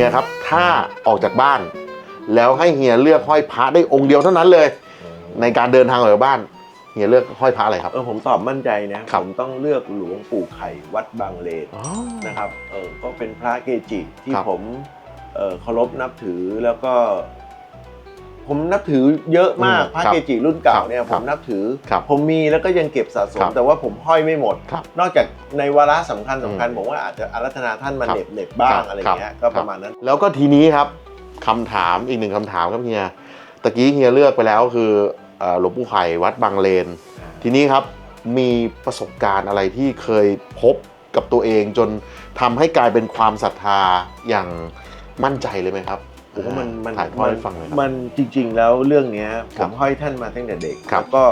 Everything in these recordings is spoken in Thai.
ฮียครับ ถ้าออกจากบ้าน แล้วให้เฮียเลือกห้อยพระได้องค์เดียวเท่านั้นเลย ในการเดินทางออกจากบ้านเฮียเลือกห้อยพระอะไรครับ เออผมตอบมั่นใจนะครับผมต้องเลือกหลวงปู่ไข่วัดบางเลนอ๋อนะครับเออก็เป็นพระเกจิที่ครับผมเออเคารพนับถือแล้วก็ ผมนับถือเยอะมากอืมพระครับเกจิรุ่นเก่าเนี่ยคผรับมนับถือ ครับผมมีแล้วก็ยังเก็บสะสคมรับแต่ว่าผมห้อยไม่หมด ครับนอกจากในวาระสำคัญสำคัญอืมผมว่าอาจจะอารัธนาท่านมาครับเหน็บเหน็บบ้างครับอะไรอย่างเงี้ยครัก็บประมาณนั้น แล้วก็ทีนี้ครับคำถามอีกหนึ่งคำถามครับเฮียตะกี้เฮียเลือกไปแล้วคือเอ่อหลวงปู่ไข่วัดบางเลน ทีนี้ครับมีประสบการณ์อะไรที่เคยพบกับตัวเองจนทำให้กลายเป็นความศรัทธาอย่างมั่นใจเลยไหมครับ โอ้โหมันมันถ่ายทอดให้ฟังหน่อยครับ มันจริง ๆ แล้วเรื่องเนี้ยผครับมห้อยท่านมาตั้งแต่เด็กครับ แล้วก็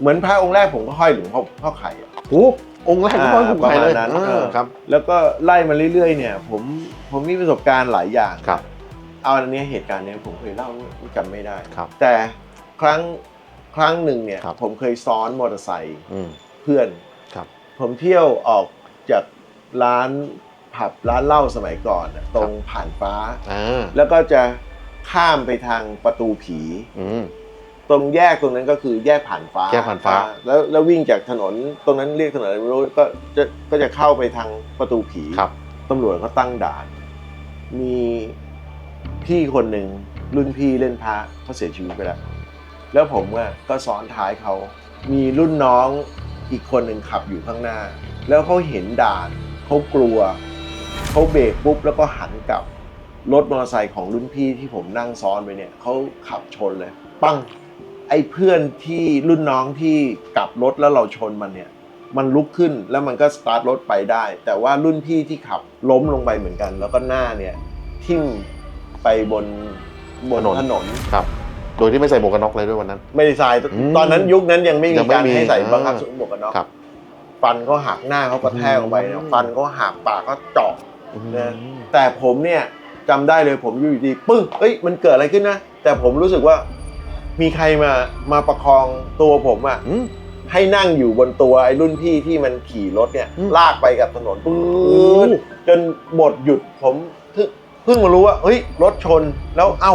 เหมือนพระองค์แรกผมก็ห้อยหลวงพ่อพ่อไข่อะ โอ้องค์แรกที่ห้อยหลวงปู่ไข่เลยประมาณนั้นอ่าเออ ครับ แล้วก็ไล่มาเรื่อยๆ เนี่ย ผมผมมีประสบการณ์หลายอย่าง ครับ เอาอันเนี้ยเหตุการณ์เนี้ยผมเคยเล่าจำไม่ได้ ครับ แต่ครั้งครั้งหนึ่งเนี่ย ครับ ผมเคยซ้อนมอเตอร์ไซค์อืม เพื่อน ครับ ผมเที่ยวออกจากร้าน ผับร้านเหล้าสมัยก่อนน่ะตรงผ่านฟ้า อ่าแล้วก็จะข้ามไปทางประตูผี อืม ตรงแยกตรงนั้นก็คือแยกผ่านฟ้าแยกผ่านฟ้า อ่แล้วแล้ววิ่งจากถนนตรงนั้นเรียกถนนอะไรไม่รู้ก็จะก็จะเข้าไปทางประตูผีครับ ตำรวจก็ตั้งด่าน มีพี่คนหนึ่งรุ่นพี่เล่นพระเขาเสียชีวิตไปแล้ว แล้วผมอะก็ซ้อนท้ายเขา มีรุ่นน้องอีกคนหนึ่งขับอยู่ข้างหน้า แล้วเขาเห็นด่านเขากลัว เขาเบรกปุ๊บแล้วก็หันกลับรถมอเตอร์ไซค์ของรุ่นพี่ที่ผมนั่งซ้อนไปเนี่ยเขาขับชนเลย ปั้งไอ้เพื่อนที่รุ่นน้องที่กลับรถแล้วเราชนมันเนี่ย มันลุกขึ้นแล้วมันก็สตาร์ทรถไปได้ แต่ว่ารุ่นพี่ที่ขับล้มลงไปเหมือนกัน แล้วก็หน้าเนี่ยทิ่มไปบนบนถนน ถนน ครับ โดยที่ไม่ใส่หมวกกันน็อกเลยด้วยวันนั้น ไม่ได้ใส่อืมตอนนั้นยุคนั้นยังไม่ยัมีงไม่การมีให้ใส่อ่าบังคับสวมหมวกกันน็อกครับ ฟันเขาหักหน้าเขากระแทกลงไปเนี่ยอืมฟันเขาหักปากเขาเจาะอืม นะแต่ผมเนี่ยจำได้เลยผมอยู่ดีๆปึ้งเอ้ยมันเกิดอะไรขึ้นนะ แต่ผมรู้สึกว่ามีใครมามาประคองตัวผมอะอืมให้นั่งอยู่บนตัวไอ้รุ่นพี่ที่มันขี่รถเนี่ยอืมลากไปกับถนนปื๊โอ้ดจนบทหยุดผมเพิ่งเพิ่งมารู้ว่าเฮ้ยรถชนแล้วเอ้า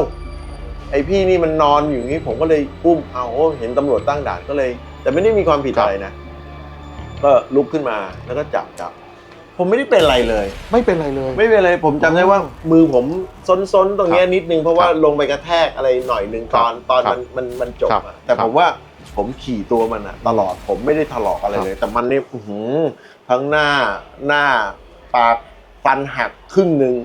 ไอ้พี่นี่มันนอนอยู่อย่างนี้ผมก็เลยอุ้มเอาโอ้เห็นตำรวจตั้งด่านก็เลย แต่ไม่ได้มีความผิดอะไรนะ ก็ลุกขึ้นมาแล้วก็จับจับ ผมไม่ได้เป็นอะไรเลย ไม่เป็นไรเลย ไม่เป็นไรผมจำได้ว่ามือผมซนๆ ตรงเนี้ยครับนิดนึง เพราะว่าครับลงไปกระแทกอะไรหน่อยนึงครัตบอนตอนครัมับนมันมันจบครับอะแต่ครัผบ มว่าผมขี่ตัวมันอะตลอดผมไม่ได้ถลอกอะไรเลย แต่มันเนี่ยอื้อหือทั้งหน้าหน้าปากฟันหักครึ่งหนึ่ง